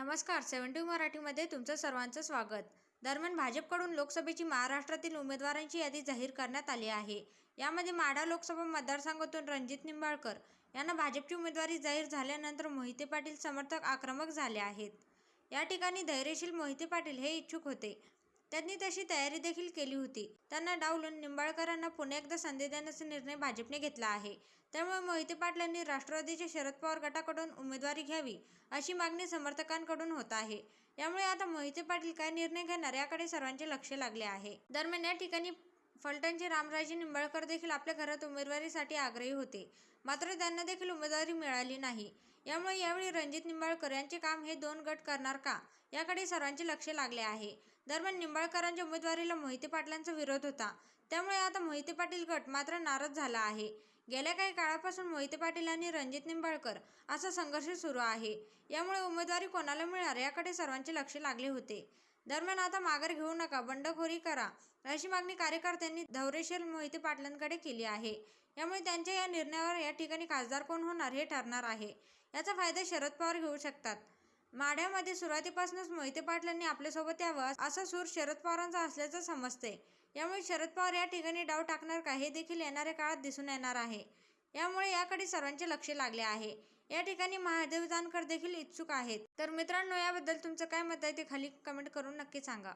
नमस्कार सेव्हन्टी मराठीमध्ये तुमचं सर्वांचं स्वागत. दरम्यान भाजपकडून लोकसभेची महाराष्ट्रातील उमेदवारांची यादी जाहीर करण्यात आली आहे. यामध्ये माढा लोकसभा मतदारसंघातून रणजित निंबाळकर यांना भाजपची उमेदवारी जाहीर झाल्यानंतर मोहिते पाटील समर्थक आक्रमक झाले आहेत. या ठिकाणी धैर्यशील मोहिते पाटील हे इच्छुक होते. त्यांनी तशी तयारी देखील केली होती. त्यांना डावलून निंबाळकरांना पुन्हा एकदा संधी देण्याचा निर्णय भाजपने घेतला आहे. त्यामुळे मोहिते पाटलांनी राष्ट्रवादीच्या शरद पवार गटाकडून उमेदवारी घ्यावी अशी मागणी समर्थकांकडून होत आहे. यामुळे आता मोहिते पाटील काय निर्णय घेणार याकडे सर्वांचे लक्ष लागले आहे. दरम्यान या ठिकाणी फलटणचे रामराजे निंबाळकर देखील आपल्या घरात उमेदवारीसाठी आग्रही होते. मात्र त्यांना देखील उमेदवारी मिळाली नाही. यामुळे यावेळी रणजित निंबाळकर यांचे काम हे दोन गट करणार का? याकडे सर्वांचे लक्ष लागले आहे. दरम्यान निंबाळकरांच्या उमेदवारीला मोहिते पाटलांचा विरोध होता. त्यामुळे आता मोहिते पाटील गट मात्र नाराज झाला आहे. गेल्या काही काळापासून मोहिते पाटील आणि रणजित निंबाळकर असा संघर्ष सुरू आहे. यामुळे उमेदवारी कोणाला मिळणार याकडे सर्वांचे लक्ष लागले होते. दरम्यान आता माघार घेऊ नका बंडखोरी करा अशी मागणी कार्यकर्त्यांनी धवरेश्वर मोहिते पाटलांकडे केली आहे. यामुळे त्यांच्या या निर्णयावर या ठिकाणी खासदार कोण होणार हे ठरणार आहे. याचा फायदा शरद पवार घेऊ शकतात. माढ्यामध्ये सुरुवातीपासूनच मोहिते पाटलांनी आपल्यासोबत यावं असा सूर शरद पवारांचा असल्याचं समजते यामुळे शरद पवार या ठिकाणी डाव टाकणार का हे देखील येणाऱ्या काळात दिसून येणार आहे. यामुळे याकडे सर्वांचे लक्ष लागले आहे. या ठिकाणी महादेव जानकर देखील इच्छुक आहेत. तर मित्रांनो याबद्दल तुमचं काय मत आहे ते खाली कमेंट करून नक्की सांगा.